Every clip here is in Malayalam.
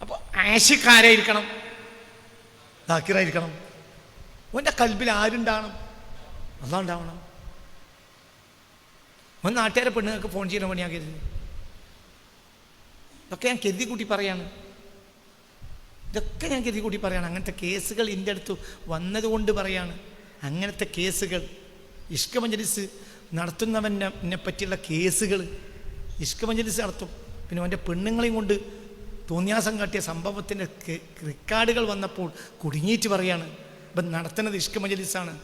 അപ്പോൾ ആശിക്കാരായിരിക്കണം. ദാക്കിറായിരിക്കണം. ഓന്റെ കൽബിൽ ആരുണ്ടാവണം? അതാണ്ടാവണം ഓൻ നാട്ടുകാരെ പെണ്ണുങ്ങൾക്ക് ഫോൺ ചെയ്യുന്ന പണിയാക്കരുത് ഇതൊക്കെ ഞാൻ കരുതി കൂട്ടി പറയാണ്. ഇതൊക്കെ ഞാൻ കരുതി കൂട്ടി പറയാണ്. അങ്ങനത്തെ കേസുകൾ എന്റെ അടുത്ത് വന്നതുകൊണ്ട് പറയാണ്. അങ്ങനത്തെ കേസുകൾ. ഇഷ്ക മജലിസ് നടത്തുന്നവനെ പറ്റിയുള്ള കേസുകൾ ഇഷ്ക മജലിസ് നടത്തും. പിന്നെ അവന്റെ പെണ്ണുങ്ങളെയും കൊണ്ട് തോന്നിയാസം കാട്ടിയ സംഭവത്തിന്റെ റെക്കാർഡുകൾ വന്നപ്പോൾ കുടുങ്ങിയിട്ട് പറയാണ് ഇവൻ നടത്തുന്നത് ഇഷ്ക മജലിസാണ്.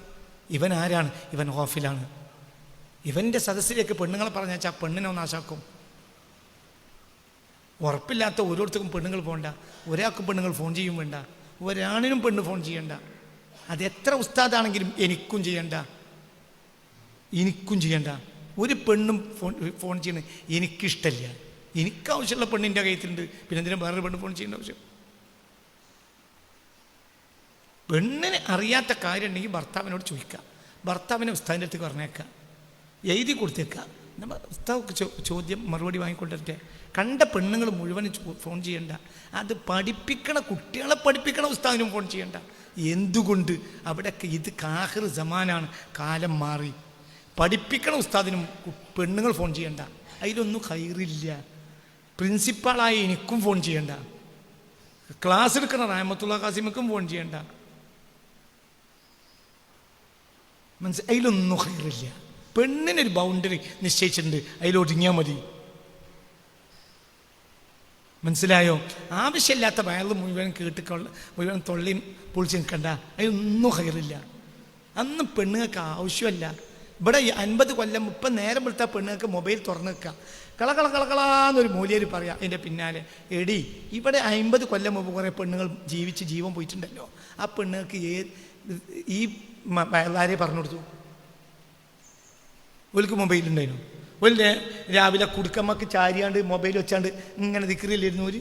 ഇവൻ ആരാണ്? ഇവൻ ഓഫിലാണ് ഇവന്റെ സദസ്സിലേക്ക് പെണ്ണുങ്ങളെ പറഞ്ഞാൽ ആ പെണ്ണിനെ ഒന്ന് ആശാക്കും. ഉറപ്പില്ലാത്ത ഓരോരുത്തർക്കും പെണ്ണുങ്ങൾ പോകണ്ട ഒരാൾക്കും പെണ്ണുങ്ങൾ ഫോൺ ചെയ്യും വേണ്ട. ഒരാണിനും പെണ്ണ് ഫോൺ ചെയ്യണ്ട. അത് എത്ര ഉസ്താദാണെങ്കിലും എനിക്കും ചെയ്യണ്ട. എനിക്കും ചെയ്യണ്ട. ഒരു പെണ്ണും ഫോൺ ഫോൺ ചെയ്യണേ എനിക്കിഷ്ടമില്ല എനിക്ക് ആവശ്യമുള്ള പെണ്ണിന്റെ കയ്യത്തിലുണ്ട്. പിന്നെ എന്തിനാ വേറൊരു പെണ്ണ് ഫോൺ ചെയ്യേണ്ട ആവശ്യം? പെണ്ണിന് അറിയാത്ത കാര്യം ഉണ്ടെങ്കിൽ ഭർത്താവിനോട് ചോദിക്കുക. ഭർത്താവിനെ ഉസ്താവിന്റെ അടുത്ത് പറഞ്ഞേക്കുക. എഴുതി കൊടുത്തേക്കുക. നമ്മൾ ഉസ്താവ് ചോദ്യം മറുപടി വാങ്ങിക്കൊണ്ടിട്ട് കണ്ട പെണ്ണുങ്ങൾ മുഴുവൻ ഫോൺ ചെയ്യണ്ട. അത് പഠിപ്പിക്കണ കുട്ടികളെ പഠിപ്പിക്കണ ഉസ്താവിനും ഫോൺ ചെയ്യണ്ട. എന്തുകൊണ്ട്? അവിടെയൊക്കെ ഇത് കാഹിർ സമാനാണ്. കാലം മാറി. പഠിപ്പിക്കണ ഉസ്താദിനും പെണ്ണുങ്ങൾ ഫോൺ ചെയ്യണ്ട. അതിലൊന്നും കയറില്ല. പ്രിൻസിപ്പാളായ എനിക്കും ഫോൺ ചെയ്യണ്ട. ക്ലാസ് എടുക്കുന്ന റഹമത്തുള്ള കാസിമക്കും ഫോൺ ചെയ്യണ്ട. മനസ്സിൽ അതിലൊന്നും ഹയറില്ല പെണ്ണിനൊരു ബൗണ്ടറി നിശ്ചയിച്ചിട്ടുണ്ട് അതിലൊതുങ്ങിയാൽ മതി. മനസ്സിലായോ? ആവശ്യമില്ലാത്ത വയറിൽ മുഴുവൻ കേട്ടിക്കൊള്ള മുഴുവൻ തൊള്ളിയും പൊളിച്ച് നിൽക്കണ്ട. അതിലൊന്നും ഹയറില്ല അന്ന് പെണ്ണുങ്ങൾക്ക് ആവശ്യമല്ല. ഇവിടെ അൻപത് കൊല്ലം ഇപ്പം നേരം വിളിച്ചാൽ പെണ്ണുങ്ങൾക്ക് മൊബൈൽ തുറന്നു വെക്കുക. കള കള കളകളാന്നൊരു മൂല്യര് പറയാം. എന്റെ പിന്നാലെ എടി ഇവിടെ അമ്പത് കൊല്ലം മുമ്പ് കുറേ പെണ്ണുങ്ങൾ ജീവിച്ച് ജീവൻ പോയിട്ടുണ്ടല്ലോ. ആ പെണ്ണുങ്ങൾക്ക് ഏ ഈ വയലാരെ പറഞ്ഞു കൊടുത്തു. ഒലിക്ക് മൊബൈൽ ഉണ്ടായിരുന്നു ഒരു നേ- രാവിലെ കുടുക്കമ്മക്ക് ചാരിയാണ്ട് മൊബൈൽ വെച്ചാണ്ട് ഇങ്ങനെ ദിക്കറിയിലിരുന്നു ഒരു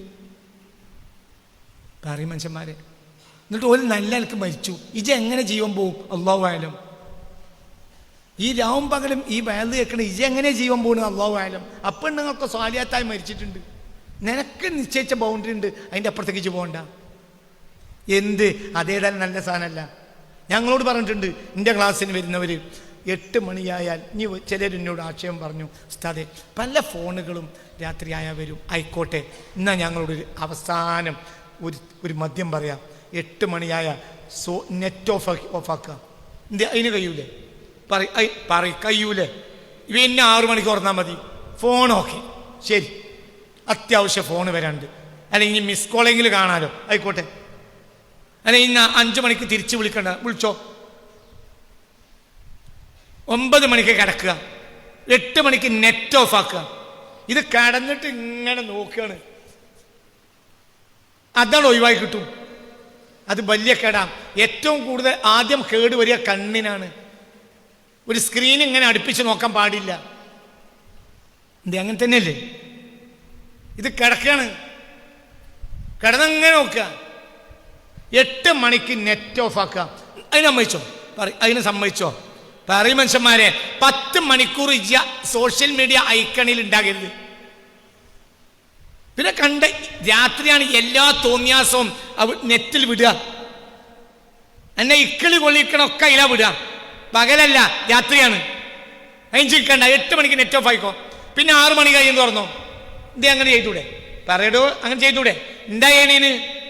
പറയും മനുഷ്യന്മാരെ. എന്നിട്ട് ഒരു നല്ല നിലയ്ക്ക് മരിച്ചു. ഇജ എങ്ങനെ ജീവൻ പോകും അള്ളാഹു ആയാലും ഈ രാവും പകലും ഈ വയൽ കേൾക്കണ ഇജ എങ്ങനെ ജീവൻ പോകുന്നത് അള്ളാഹു ആയാലും അപ്പെണ്ണുങ്ങൾക്ക് സ്വാലിയാത്തായി മരിച്ചിട്ടുണ്ട്. നിനക്ക് നിശ്ചയിച്ച ബൗണ്ടറി ഉണ്ട്. അതിന്റെ അപ്പുറത്തേക്ക് പോകണ്ട എന്ത്? അതേതായാലും നല്ല സാധനമല്ല. ഞങ്ങളോട് പറഞ്ഞിട്ടുണ്ട് എന്റെ ക്ലാസ്സിന് വരുന്നവർ എട്ട് മണിയായാൽ ഇനി ചിലരെന്നോട് ആക്ഷേപം പറഞ്ഞു ഉസ്താദെ പല ഫോണുകളും രാത്രിയായാൽ വരും. ആയിക്കോട്ടെ എന്നാൽ ഞങ്ങളോട് അവസാനം ഒരു ഒരു മദ്യം പറയാം. എട്ട് മണിയായാൽ സോ നെറ്റ് ഓഫ് ഓഫാക്കുക അതിന് കഴിയൂലേ? പറ പറ കഴിയൂലേ ഇവ എന്നെ ആറു മണിക്ക് ഓർന്നാൽ മതി. ഫോൺ ഓക്കെ ശരി. അത്യാവശ്യം ഫോൺ വരാണ്ട് അല്ലെങ്കിൽ മിസ് കോളെങ്കിലും കാണാലോ. ആയിക്കോട്ടെ. അല്ലെങ്കിൽ ഇന്ന് അഞ്ചു മണിക്ക് തിരിച്ച് വിളിക്കണ്ട. വിളിച്ചോ. ഒമ്പത് മണിക്ക് കിടക്കുക. എട്ട് മണിക്ക് നെറ്റ് ഓഫ് ആക്കുക. ഇത് കിടന്നിട്ട് ഇങ്ങനെ നോക്കുകയാണ്. അതാണ് ഒഴിവായി കിട്ടും. അത് വലിയ കേടാം. ഏറ്റവും കൂടുതൽ ആദ്യം കേട് വരിക കണ്ണിനാണ്. ഒരു സ്ക്രീൻ ഇങ്ങനെ അടുപ്പിച്ച് നോക്കാൻ പാടില്ല. എന്ത് അങ്ങനെ തന്നെയല്ലേ? ഇത് കിടക്കാണ്. കിടന്നങ്ങനെ നോക്കുക. എട്ട് മണിക്ക് നെറ്റ് ഓഫ് ആക്കുക. അതിന് സമ്മതിച്ചോ? പറ അതിന് സമ്മതിച്ചോ? പറയും മനുഷ്യന്മാരെ പത്ത് മണിക്കൂർ ഇജ്ജ സോഷ്യൽ മീഡിയ ഐക്കണിൽ ഉണ്ടാകരുത്. പിന്നെ കണ്ട രാത്രിയാണ് എല്ലാ തോന്നിയാസവും നെറ്റിൽ വിടുക. എന്നെ ഇക്കിളി കൊള്ളിക്കണൊക്കെ അതിലാ വിടുക. പകലല്ല രാത്രിയാണ്. അതിന് കണ്ട എട്ട് മണിക്ക് നെറ്റ് ഓഫ് ആയിക്കോ. പിന്നെ ആറു മണി കഴിയും തുറന്നോ ഇത് അങ്ങനെ ചെയ്തൂടെ? പറയടോ അങ്ങനെ ചെയ്തൂടെ? എന്തായേനീന്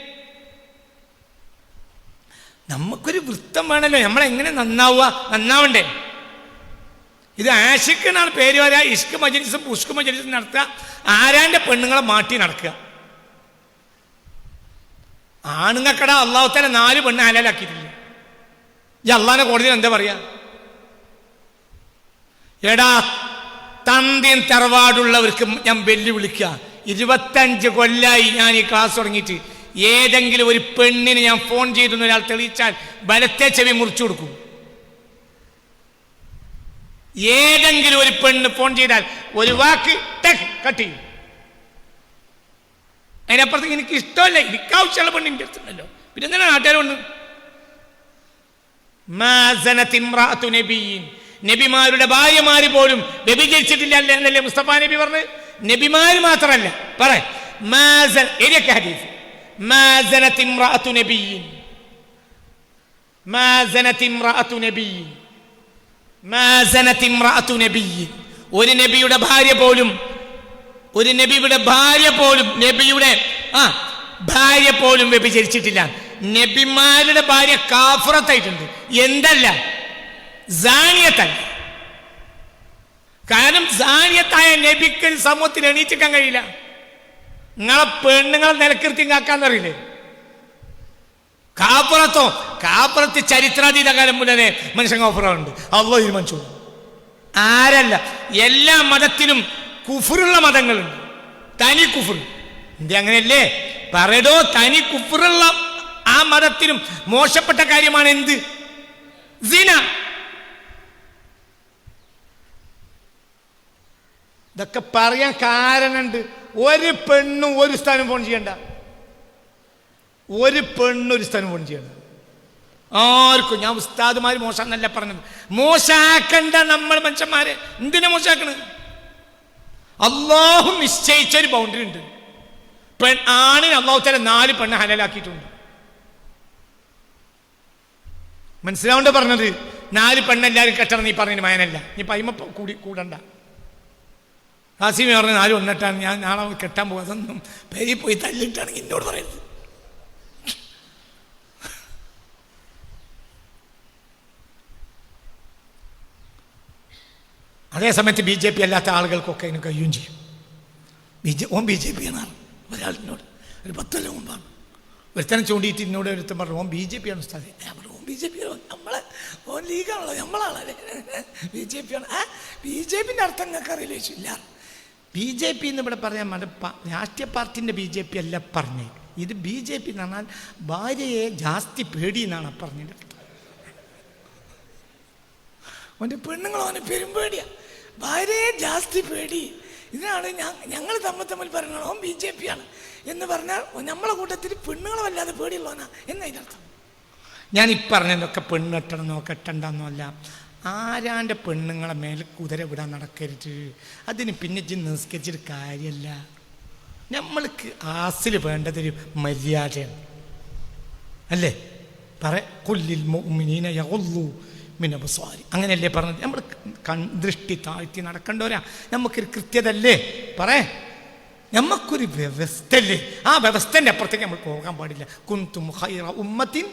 നമുക്കൊരു വൃത്തം വേണമല്ലോ നമ്മളെങ്ങനെ നന്നാവുക? നന്നാവണ്ടേ? ഇത് ആഷിഖെന്നാണ് പേര് വരാ ഇഷ്ക് മജലിസും പുഷ്ക് മജലിസും നടത്തുക. ആരാന്റെ പെണ്ണുങ്ങളെ മാറ്റി നടക്കുക? ആണുങ്ങക്കട അള്ളാഹുത്തല നാല് പെണ്ണ് ഹലാലാക്കിയിട്ടില്ല? ഈ അള്ളാഹിനെ കോടതിയിൽ എന്താ പറയാ? എടാ തന്തിയും തറവാടുള്ളവർക്ക് ഞാൻ വെല്ലുവിളിക്കുക ഇരുപത്തഞ്ച് കൊല്ലായി ഞാൻ ഈ ക്ലാസ് തുടങ്ങിയിട്ട്. ഏതെങ്കിലും ഒരു പെണ്ണിന് ഞാൻ ഫോൺ ചെയ്തെന്ന് ഒരാൾ തെളിയിച്ചാൽ ബലത്തെ ചെവി മുറിച്ചു കൊടുക്കും. ഏതെങ്കിലും ഒരു പെണ്ണ് ഫോൺ ചെയ്താൽ ഒരു വാക്ക് ടെക് കട്ട് ചെയ്യും. അതിനപ്പുറത്തേക്ക് എനിക്ക് ഇഷ്ടമല്ല. എനിക്ക് ആവശ്യമുള്ള പെണ്ണിന്റെ അടുത്തുണ്ടല്ലോ. പിന്നെ നാട്ടുകാരുണ്ട്. നബിമാരുടെ ഭാര്യമാര് പോലും വ്യഭിചരിച്ചിട്ടില്ല എന്നല്ലേ മുസ്തഫ നബി പറഞ്ഞ്? നബിമാര് മാത്രമല്ല. പറ. ഹദീസ്? ഒരു നബിയുടെ ഭാര്യ പോലും ഒരു നബിയുടെ ഭാര്യ പോലും നബിയുടെ ആ ഭാര്യ പോലും വ്യഭിചരിച്ചിട്ടില്ല. നബിമാരുടെ ഭാര്യ കാഫറത്തായിട്ടുണ്ട്. എന്തല്ല? സാനിയത്തല്ല കാരണം സാനിയത്തായ നബിക്ക് സമൂഹത്തിന് എണീറ്റിക്കാൻ കഴിയില്ല. നിങ്ങളെ പെണ്ണുങ്ങളെ നിലക്കിർത്തി കാക്കാന്നറിയില്ലേ കാപ്പുറത്തോ കാപ്പുറത്ത് ചരിത്രാതീത കാലം മുതലേ മനുഷ്യൻ കാപ്പുറമുണ്ട് അള്ളോ തീരുമാനിച്ചു ആരല്ല എല്ലാ മതത്തിനും കുഫുറുള്ള മതങ്ങളുണ്ട്. തനി കുഫുർ. ഇന്ത്യ അങ്ങനെയല്ലേ? പറയടോ തനി കുഫുറുള്ള ആ മതത്തിനും മോശപ്പെട്ട കാര്യമാണ് എന്ത്? സിന. ഇതൊക്കെ പറയാൻ കാരണമുണ്ട് ഒരു പെണ്ണും ഒരു സ്ഥാനം ഫോൺ ചെയ്യണ്ട. ഒരു പെണ്ണും ഒരു സ്ഥാനം ഫോൺ ചെയ്യണ്ട. ആർക്കും ഞാൻ ഉസ്താദുമാർ മോശം എന്നല്ല പറഞ്ഞത്. മോശാക്കണ്ട നമ്മൾ മനുഷ്യന്മാരെ. എന്തിനാ മോശാക്കണ്? അള്ളാഹു നിശ്ചയിച്ച ഒരു ബൗണ്ടറി ഉണ്ട്. പെൺ ആണിന് അള്ളാഹു തല നാല് പെണ്ണ് ഹലാലാക്കിയിട്ടുണ്ട്. മനസ്സിലാവണ്ട പറഞ്ഞത്? നാല് പെണ്ണെല്ലാവരും കെട്ടണം നീ പറഞ്ഞതിന് മയനല്ല. നീ പൈമ കൂടി കൂടണ്ട. ഹാസിമി പറഞ്ഞ നാല് ഒന്നിട്ടാണ്. ഞാൻ നാളെ കെട്ടാൻ പോകും അതൊന്നും പെരി പോയി തല്ലിട്ടാണെങ്കിൽ എന്നോട് പറയുന്നത്. അതേസമയത്ത് ബി ജെ പി അല്ലാത്ത ആളുകൾക്കൊക്കെ അതിന് കഴിയുകയും ചെയ്യും. ബി ജെ ഓം ബി ജെ പി ആണ് ഒരാളിനോട്. ഒരു പത്തൊല്ലം മുമ്പാണ്. ഒരുത്തനെ ചൂണ്ടിയിട്ട് എന്നോട് ഒരുത്തൻ പറഞ്ഞു ഓം ബി ജെ പി ആണ് സ്ഥലം ഞാൻ പറഞ്ഞു ഓം ബി ജെ പി നമ്മളെ ഓൻ ലീഗാണല്ലോ നമ്മളാണല്ലേ ബി ജെ പി ആണ്. ബി ജെ പിന്റെ അർത്ഥം ഞങ്ങൾക്ക് അറിയില്ല ഇല്ല ബി ജെ പി എന്ന് ഇവിടെ പറഞ്ഞാൽ മറ്റേ രാഷ്ട്രീയ പാർട്ടിന്റെ ബി ജെ പി അല്ല പറഞ്ഞത്. ഇത് ബി ജെ പി എന്ന് പറഞ്ഞാൽ ഭാര്യയെ ജാസ്തി പേടി എന്നാണ് അർത്ഥം അവന്റെ പെണ്ണുങ്ങൾ അവന് പെരുമ്പേടിയാ ഭാര്യയെ ജാസ്തി പേടി. ഇതിനാണ് ഞങ്ങൾ തമ്മിൽ തമ്മിൽ പറയുന്നത് അവൻ ബി ജെ പി ആണ്. എന്ന് പറഞ്ഞാൽ നമ്മളെ കൂട്ടത്തിൽ പെണ്ണുങ്ങളെ വല്ലാതെ പേടിയുള്ളവനാ എന്നതിനർത്ഥം ഞാൻ ഈ പറഞ്ഞതൊക്കെ പെണ്ണെട്ടണമെന്നോ കെട്ടണ്ടെന്നോ അല്ല ആരാന്റെ പെണ്ണുങ്ങളെ മേലെ കുതിര വിടാൻ നടക്കരുത്? അതിന് പിന്നെ നിസ്കരിച്ചിട്ട് കാര്യമല്ല നമ്മൾക്ക് ആസിൽ വേണ്ടതൊരു മര്യാദയാണ്. അല്ലേ? പറ കൊല്ലിൽ യഗുള്ളു മിൻ അബ്സാരി. അങ്ങനെയല്ലേ പറഞ്ഞത്? നമ്മൾ കൺ ദൃഷ്ടി താഴ്ത്തി നടക്കേണ്ടവരാ. നമുക്കൊരു കൃത്യതല്ലേ പറയേ നമുക്കൊരു വ്യവസ്ഥ അല്ലേ ആ വ്യവസ്ഥന്റെ അപ്പുറത്തേക്ക് നമ്മൾ പോകാൻ പാടില്ല. കുന്തും ഹൈറ ഉമ്മത്തിൻ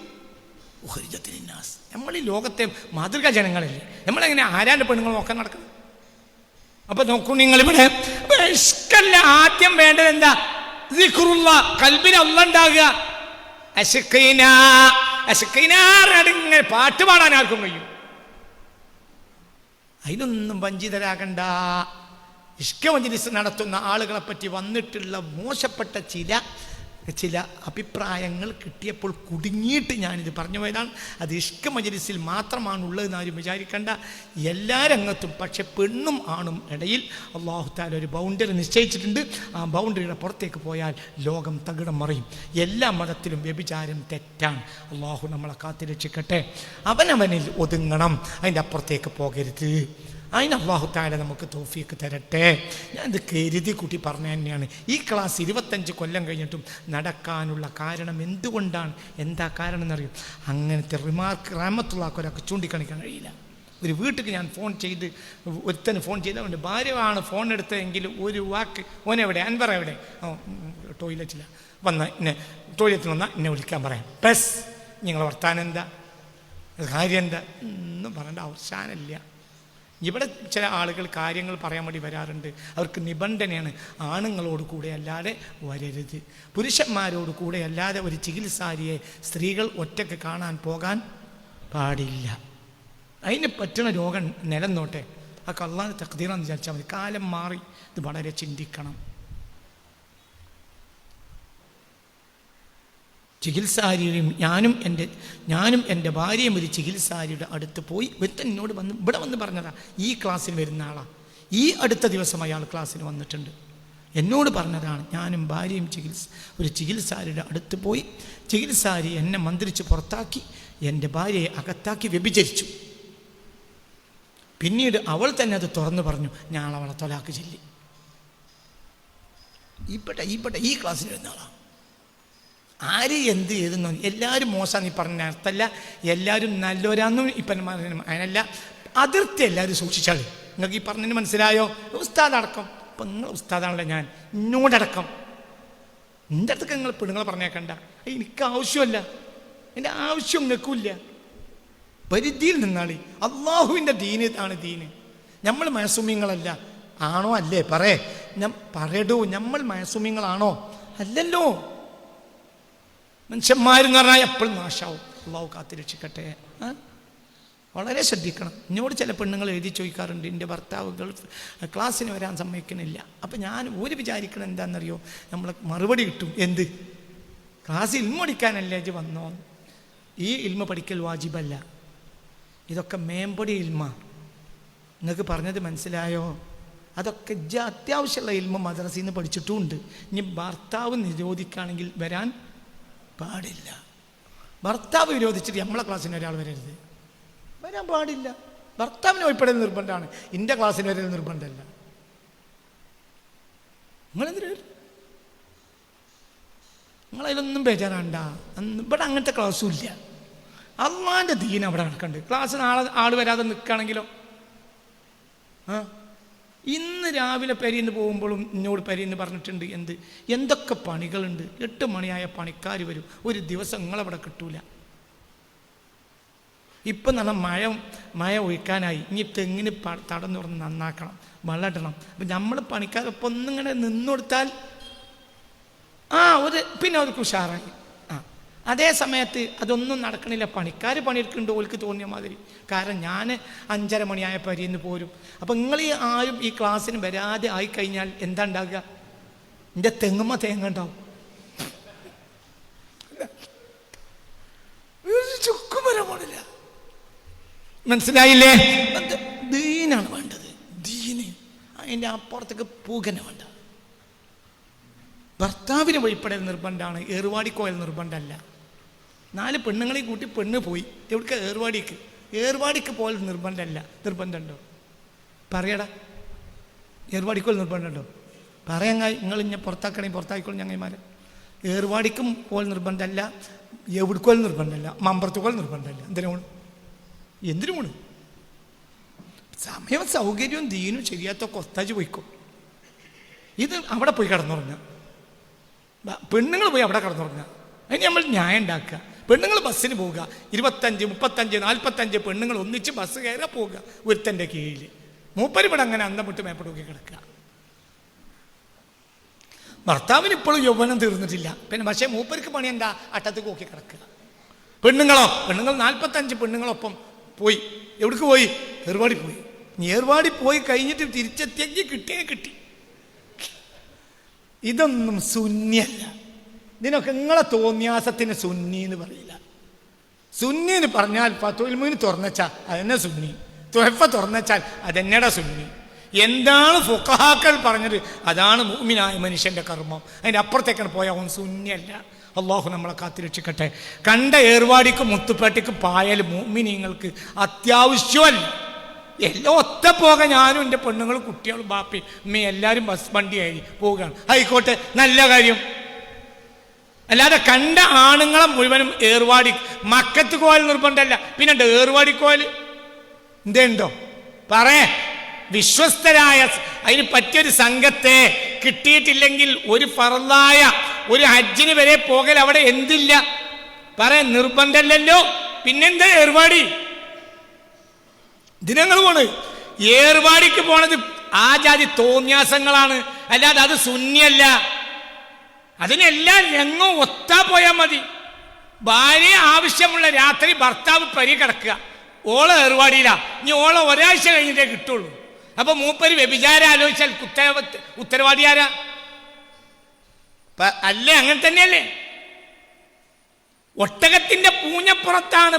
നമ്മൾ ഈ ലോകത്തെ മാതൃകാ ജനങ്ങളല്ലേ? നമ്മളെങ്ങനെ ആരാന്റെ പെണ്ണുങ്ങൾ നോക്കാൻ നടക്കുന്നത്? അപ്പൊ നോക്കൂ നിങ്ങൾ ഇവിടെ ആദ്യം വേണ്ടത് എന്താ? ദിക്റുള്ള കൽബിൽ അള്ളുണ്ടാകുക അശക്കീന അശക്കീനാറടിങ്ങനെ പാട്ട് പാടാൻ ആർക്കും കഴിയും. അതിനൊന്നും വഞ്ചിതരാകണ്ട. ഇഷ്കവഞ്ചിനിസ് നടത്തുന്ന ആളുകളെ പറ്റി വന്നിട്ടുള്ള മോശപ്പെട്ട ചില ചില അഭിപ്രായങ്ങൾ കിട്ടിയപ്പോൾ കുടുങ്ങിയിട്ട് ഞാനിത് പറഞ്ഞു പോയതാണ്. അത് ഇഷ്ക മജലിസിൽ മാത്രമാണ് ഉള്ളതെന്ന് ആരും വിചാരിക്കേണ്ട. എല്ലാ രംഗത്തും പക്ഷെ പെണ്ണും ആണും ഇടയിൽ അള്ളാഹു താല ഒരു ബൗണ്ടറി നിശ്ചയിച്ചിട്ടുണ്ട്. ആ ബൗണ്ടറിയുടെ പുറത്തേക്ക് പോയാൽ ലോകം തകിടം മറിയും. എല്ലാ മതത്തിലും വ്യഭിചാരം തെറ്റാണ്. അള്ളാഹു നമ്മളെ കാത്തിരക്ഷിക്കട്ടെ. അവനവനിൽ ഒതുങ്ങണം. അതിന്റെ അപ്പുറത്തേക്ക് പോകരുത്. അതിന് അള്ളാഹുത്താല നമുക്ക് തോഫിയൊക്കെ തരട്ടെ. ഞാൻ ഇത് കരുതി കൂട്ടി പറഞ്ഞ തന്നെയാണ്. ഈ ക്ലാസ് ഇരുപത്തഞ്ച് കൊല്ലം കഴിഞ്ഞിട്ടും നടക്കാനുള്ള കാരണം എന്തുകൊണ്ടാണ്? എന്താ കാരണം എന്നറിയും? അങ്ങനത്തെ റിമാർക്ക് റാമത്തുള്ളാക്ക് ഒരാൾക്ക് ചൂണ്ടിക്കാണിക്കാൻ കഴിയില്ല. ഒരു വീട്ടിൽ ഞാൻ ഫോൺ ചെയ്ത് ഒരുത്തന് ഫോൺ ചെയ്തതുകൊണ്ട് ഭാര്യയാണ് ഫോൺ എടുത്തതെങ്കിൽ ഒരു വാക്ക് ഓനെവിടെ അൻവർ എവിടെ? ടോയ്ലറ്റില്ല വന്ന എന്നെ ടോയ്ലറ്റിൽ വന്നാൽ എന്നെ വിളിക്കാൻ പറയാം. ബസ് നിങ്ങളെ വർത്താനം എന്താ? കാര്യം എന്താ? ഒന്നും പറയേണ്ട അവസാനമില്ല ഇവിടെ ചില ആളുകൾ കാര്യങ്ങൾ പറയാൻ വേണ്ടി വരാറുണ്ട്. അവർക്ക് നിബന്ധനയാണ് ആണുങ്ങളോട് കൂടെ അല്ലാതെ വരരുത്. പുരുഷന്മാരോട് കൂടെ അല്ലാതെ ഒരു ചികിത്സാരിയെ സ്ത്രീകൾ ഒറ്റയ്ക്ക് കാണാൻ പോകാൻ പാടില്ല. അതിന് പറ്റുന്ന രോഗം നിലനിന്നോട്ടെ ആ കള്ളാൻ തക്തീറാന്ന് വിചാരിച്ചാൽ മതി. കാലം മാറി ഇത് വളരെ ചിന്തിക്കണം. ചികിത്സാരിയും ഞാനും എന്റെ ഞാനും എന്റെ ഭാര്യയും ഒരു ചികിത്സാരിയുടെ അടുത്ത് പോയി വെത്തൻ എന്നോട് വന്ന് ഇവിടെ വന്ന് പറഞ്ഞതാ ഈ ക്ലാസ്സിൽ വരുന്ന ആളാണ് ഈ അടുത്ത ദിവസം അയാൾ ക്ലാസ്സിൽ വന്നിട്ടുണ്ട്. എന്നോട് പറഞ്ഞതാണ് ഞാനും ഭാര്യയും ചികിത്സ ഒരു ചികിത്സാരിയുടെ അടുത്ത് പോയി ചികിത്സാരി എന്നെ മന്ത്രിച്ച് പുറത്താക്കി എന്റെ ഭാര്യയെ അകത്താക്കി വ്യഭിചരിച്ചു. പിന്നീട് അവൾ തന്നെ അത് തുറന്നു പറഞ്ഞു ഞാൻ അവളെ തൊലാക്ക് ചൊല്ലി. ഇവിടെ ഇവിടെ ഈ ക്ലാസ്സിൽ വരുന്ന ആളാണ് ആര് എന്ത് ചെയ്തെന്നോ എല്ലാവരും മോശമാണെന്ന് ഈ പറഞ്ഞ അർത്ഥമല്ല എല്ലാവരും നല്ലവരാന്നും ഇപ്പം അതിനല്ല അതിർത്തി എല്ലാവരും സൂക്ഷിച്ചാൽ നിങ്ങൾക്ക് ഈ പറഞ്ഞതിന് മനസ്സിലായോ? ഉസ്താദ് അടക്കം ഇപ്പം നിങ്ങൾ ഉസ്താദാണല്ലോ ഞാൻ. എന്നോടടക്കം എന്റെ അടുത്തൊക്കെ നിങ്ങൾ പെണ്ണുങ്ങളെ പറഞ്ഞേക്കണ്ട എനിക്ക് ആവശ്യമല്ല. എന്റെ ആവശ്യം നിങ്ങൾക്കില്ല. പരിധിയിൽ നിന്നാളി. അള്ളാഹുവിന്റെ ദീന് ആണ് ദീന്. നമ്മൾ മയസുമ്യങ്ങളല്ല ആണോ അല്ലേ? പറയേ. പറയടോ. നമ്മൾ മയസുമ്യങ്ങളാണോ അല്ലല്ലോ. മനുഷ്യന്മാരെന്ന് പറഞ്ഞാൽ എപ്പോഴും നാശാവും. അള്ളാഹു കാത്തി രക്ഷിക്കട്ടെ. വളരെ ശ്രദ്ധിക്കണം. എന്നോട് ചില പെണ്ണുങ്ങൾ എഴുതി ചോദിക്കാറുണ്ട് എന്റെ ഭർത്താവ് ഗൾഫ് ക്ലാസ്സിന് വരാൻ സമ്മതിക്കണില്ല. അപ്പം ഞാൻ ഒരു വിചാരിക്കണം എന്താണെന്നറിയോ? നമ്മൾ മറുപടി കിട്ടും. എന്ത്? ക്ലാസ് ഇൽമ പഠിക്കാനല്ലേ ഇത് വന്നോ? ഈ ഇൽമ പഠിക്കൽ വാജിബല്ല. ഇതൊക്കെ മേമ്പടി ഇൽമ. നിങ്ങൾക്ക് പറഞ്ഞത് മനസ്സിലായോ? അതൊക്കെ അത്യാവശ്യമുള്ള ഇൽമ മദ്രസയിൽ നിന്ന് പഠിച്ചിട്ടുമുണ്ട്. ഇനി ഭർത്താവ് നിരോധിക്കുകയാണെങ്കിൽ വരാൻ പാടില്ല. ഭർത്താവ് വിരോധിച്ചിട്ട് നമ്മളെ ക്ലാസ്സിന് ഒരാൾ വരരുത്. വരാൻ പാടില്ല. ഭർത്താവിന് ഉൾപ്പെടെ നിർബന്ധമാണ്. എന്റെ ക്ലാസ്സിന് വരെ നിർബന്ധമല്ല. നിങ്ങളെന്തിനു? നിങ്ങളതിലൊന്നും ബേജാറാണ്ട. ഇവിടെ അങ്ങനത്തെ ക്ലാസ്സും ഇല്ല. അള്ളാന്റെ ദീന അവിടെ നടക്കണ്ട്. ക്ലാസ്സിന് നാളെ ആൾ വരാതെ നിൽക്കുകയാണെങ്കിലോ ആ? ഇന്ന് രാവിലെ പെരിന്ന് പോകുമ്പോഴും എന്നോട് പെരിന്ന് പറഞ്ഞിട്ടുണ്ട് എന്ത്? എന്തൊക്കെ പണികളുണ്ട്? എട്ട് മണിയായ പണിക്കാർ വരും. ഒരു ദിവസം നിങ്ങളവിടെ കിട്ടൂല. ഇപ്പം നല്ല മഴ മഴ ഒഴിക്കാനായി. ഇനി തെങ്ങിന് തടം തുറന്ന് നന്നാക്കണം. വെള്ളം ഇടണം അപ്പം നമ്മൾ പണിക്കാരൊപ്പം ഒന്നിങ്ങനെ നിന്നുകൊടുത്താൽ ആ ഒരു പിന്നെ അവർക്ക് ഉഷാറായി. അതേ സമയത്ത് അതൊന്നും നടക്കണില്ല. പണിക്കാർ പണിയെടുക്കുന്നുണ്ട്. ഓൽക്ക് തോന്നിയ മാതിരി. കാരണം ഞാൻ അഞ്ചര മണിയായ പരിന്ന് പോരും. അപ്പം നിങ്ങൾ ഈ ആരും ഈ ക്ലാസ്സിന് വരാതെ ആയിക്കഴിഞ്ഞാൽ എന്താ ഉണ്ടാകുക എന്റെ തെങ്ങുമ്മ തേങ്ങ ഉണ്ടാവും ഒരു ചുക്കും മനസ്സിലായില്ലേ? ദീനാണ് വേണ്ടത്. ദീന്. അതിന്റെ അപ്പുറത്തേക്ക് പൂകനെ വേണ്ട. ഭർത്താവിന് വഴിപ്പെടൽ നിർബന്ധമാണ്. ഏറുവാടിക്കോയൽ നിർബന്ധമല്ല. നാല് പെണ്ണുങ്ങളെ കൂട്ടി പെണ്ണ് പോയി. എവിടേക്ക് ഏർവാടിക്ക്. ഏർവാടിക്ക് പോലെ നിർബന്ധമല്ല. നിർബന്ധമുണ്ടോ? പറയടാ. ഏറുവാടിക്കോൽ നിർബന്ധമുണ്ടോ? പറയങ്ങായി നിങ്ങൾ ഇന്നെ പുറത്താക്കണേ പുറത്താക്കിക്കോളും ഞങ്ങന്മാരെ ഏർവാടിക്കും പോൽ നിർബന്ധമല്ല. എവിടേക്കോൽ നിർബന്ധമല്ല. മമ്പറത്തുക്കോൾ നിർബന്ധമല്ല. എന്തിനു എന്തിനു പോണു? സമയവും സൗകര്യവും ദീനും ശരിയാത്ത കൊത്താജ് പോയിക്കോ. ഇത് അവിടെ പോയി കിടന്നുറങ്ങുക. പെണ്ണുങ്ങൾ പോയി അവിടെ കിടന്നുറങ്ങുക. അതിന് നമ്മൾ ന്യായം ഉണ്ടാക്കുക. പെണ്ണുങ്ങൾ ബസ്സിന് പോവുക. ഇരുപത്തഞ്ച് മുപ്പത്തഞ്ച് നാൽപ്പത്തഞ്ച് പെണ്ണുങ്ങൾ ഒന്നിച്ച് ബസ് കയറാൻ പോവുക ഒരുത്തന്റെ കീഴിൽ മൂപ്പരിവിടെ അങ്ങനെ അന്തം വിട്ട് കിടക്കുക. ഭർത്താവിന് ഇപ്പോഴും യൗവനം തീർന്നിട്ടില്ല. പിന്നെ പക്ഷേ മൂപ്പർക്ക് പണി എന്താ? അട്ടത്ത് കോക്കി കിടക്കുക. പെണ്ണുങ്ങളോ? പെണ്ണുങ്ങൾ നാൽപ്പത്തഞ്ച് പെണ്ണുങ്ങളൊപ്പം പോയി. എവിടേക്ക് പോയി? ഏർവാടി പോയി. ഏർവാടി പോയി കഴിഞ്ഞിട്ട് തിരിച്ചെത്തിയെങ്കിൽ കിട്ടിയേ കിട്ടി. ഇതൊന്നും സുന്യല്ല ഇതിനൊക്കെ നിങ്ങളെ തോന്നിയാസത്തിന് സുന്നി എന്ന് പറയില്ല. സുന്നി എന്ന് പറഞ്ഞാൽ പത്തുൽമീന് തുറന്നച്ചാൽ അതെന്നെ സുന്നി. തുഹഫ തുറന്നച്ചാൽ അതെന്നടാ സുന്നി. എന്താണ് ഫുക്കഹാക്കൾ പറഞ്ഞത്? അതാണ് മൂമിനായ മനുഷ്യന്റെ കർമ്മം. അതിന്റെ അപ്പുറത്തേക്കാണ് പോയാൽ അവൻ സുന്യല്ല അള്ളാഹു നമ്മളെ കാത്തിരക്ഷിക്കട്ടെ കണ്ട ഏർവാടിക്കും മുത്തുപേട്ടയ്ക്കും പായൽ മൂമിനിങ്ങൾക്ക് അത്യാവശ്യമല്ല എല്ലാം ഒത്ത പോക ഞാനും എന്റെ പെണ്ണുങ്ങളും കുട്ടികളും ബാപ്പയും ഉമ്മയും എല്ലാവരും ബസ് വണ്ടിയായി പോവുകയാണ്. ആയിക്കോട്ടെ നല്ല കാര്യം. അല്ലാതെ കണ്ട ആണുങ്ങളെ മുഴുവനും ഏർവാടി മക്കത്ത് കോൽ നിർബന്ധമല്ല. പിന്നെ ഏർവാടി കോൽ എന്തേണ്ടോ? പറയേ വിശ്വസ്തരായ അതിന് പറ്റിയൊരു സംഘത്തെ കിട്ടിയിട്ടില്ലെങ്കിൽ ഒരു ഫറലായ ഒരു ഹജ്ജിന് വരെ പോകൽ അവിടെ എന്തില്ല? പറ നിർബന്ധമല്ലല്ലോ. പിന്നെന്താ ഏർവാടി ദിനങ്ങൾ പോണ്. ഏർവാടിക്ക് പോണത് ആ ജാതി തോന്യാസങ്ങളാണ് അല്ലാതെ അത് ശൂന്യല്ല അതിനെല്ലാം രംഗം ഒത്താ പോയാൽ മതി. ഭാര്യ ആവശ്യമുള്ള രാത്രി ഭർത്താവ് പരി കിടക്കുക. ഓളെ ഏർവാടിയില്ല ഇനി ഓളെ ഒരാഴ്ച കഴിഞ്ഞിട്ടേ കിട്ടുള്ളൂ. അപ്പൊ മൂപ്പര് വ്യഭിചാരം ആലോചിച്ചാൽ ഉത്തരവ ഉത്തരവാദി ആരാ? അല്ലേ അങ്ങനെ തന്നെയല്ലേ? ഒട്ടകത്തിന്റെ പൂഞ്ഞപ്പുറത്താണ്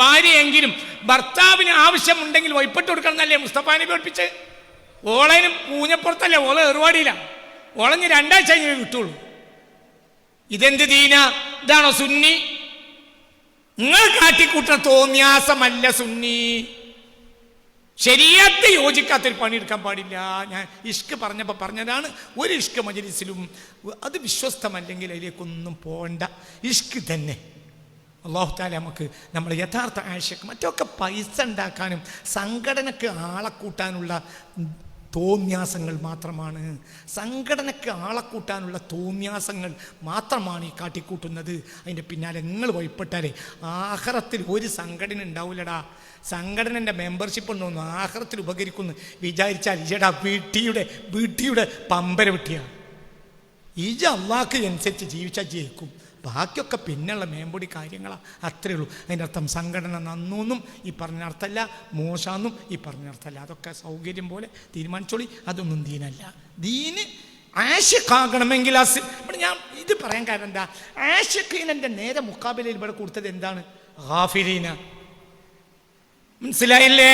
ഭാര്യയെങ്കിലും ഭർത്താവിന് ആവശ്യമുണ്ടെങ്കിൽ വൈപ്പിട്ട് കൊടുക്കണം എന്നല്ലേ മുസ്തഫാനെ പേടിപ്പിച്ച് ഓളതിന് പൂഞ്ഞപ്പുറത്തല്ലേ ഓള ഏറുപാടിയില്ല ഓളഞ്ഞ് രണ്ടാഴ്ച കഴിഞ്ഞേ കിട്ടുള്ളൂ. ഇതെന്ത് ദീന? ഇതാണോ സുന്നി? നിങ്ങൾ കാട്ടിക്കൂട്ട തോന്നിയാസമല്ല സുന്നി. ശരിയാത്ത യോജിക്കാത്തൊരു പണിയെടുക്കാൻ പാടില്ല. ഞാൻ ഇഷ്ക് പറഞ്ഞപ്പോൾ പറഞ്ഞതാണ് ഒരു ഇഷ്ക് മജലിസിലും അത് വിശ്വസ്തമല്ലെങ്കിൽ അതിലേക്കൊന്നും പോകണ്ട ഇഷ്ക് തന്നെ. അള്ളാഹു താല നമുക്ക് നമ്മൾ യഥാർത്ഥ ആഴ്ചക്ക് മറ്റൊക്കെ പൈസ ഉണ്ടാക്കാനും സംഘടനക്ക് ആളെ കൂട്ടാനുള്ള തോന്യാസങ്ങൾ മാത്രമാണ്. സംഘടനയ്ക്ക് ആളെ കൂട്ടാനുള്ള തോന്യാസങ്ങൾ മാത്രമാണ് ഈ കാട്ടിക്കൂട്ടുന്നത്. അതിന്റെ പിന്നാലെ നിങ്ങൾ വഴിപ്പെട്ടാലേ ആഹ്റത്തിൽ ഒരു സംഘടന ഉണ്ടാവില്ലടാ. സംഘടനന്റെ മെമ്പർഷിപ്പ് ഉണ്ടോന്ന് ആഹ്റത്തിൽ ഉപകരിക്കുന്നു. വിചാരിച്ചാൽ ഇജടാ വീട്ടിയുടെ വീട്ടിയുടെ പമ്പര വിട്ടിയാണ് ഇജ അള്ളാക്ക് അനുസരിച്ച് ജീവിച്ചാൽ ജയിക്കും. ബാക്കിയൊക്കെ പിന്നെയുള്ള മേമ്പൊടി കാര്യങ്ങളാണ് അത്രേ ഉള്ളൂ. അതിന്റെ അർത്ഥം സംഘടന നന്നൊന്നും ഈ പറഞ്ഞ അർത്ഥമല്ല മോശമെന്നും ഈ പറഞ്ഞ അർത്ഥമല്ല അതൊക്കെ സൗകര്യം പോലെ തീരുമാനിച്ചോളി. അതൊന്നും ദീനല്ല. ദീന് ആശക്കാകണമെങ്കിൽ ആ ഇവിടെ ഞാൻ ഇത് പറയാൻ കാരണം എന്താ? ആശക്കീനന്റെ നേരെ മുക്കാബിലയിൽ ഇവിടെ കൊടുത്തത് എന്താണ്? ഹാഫിലീന മനസ്സിലായില്ലേ?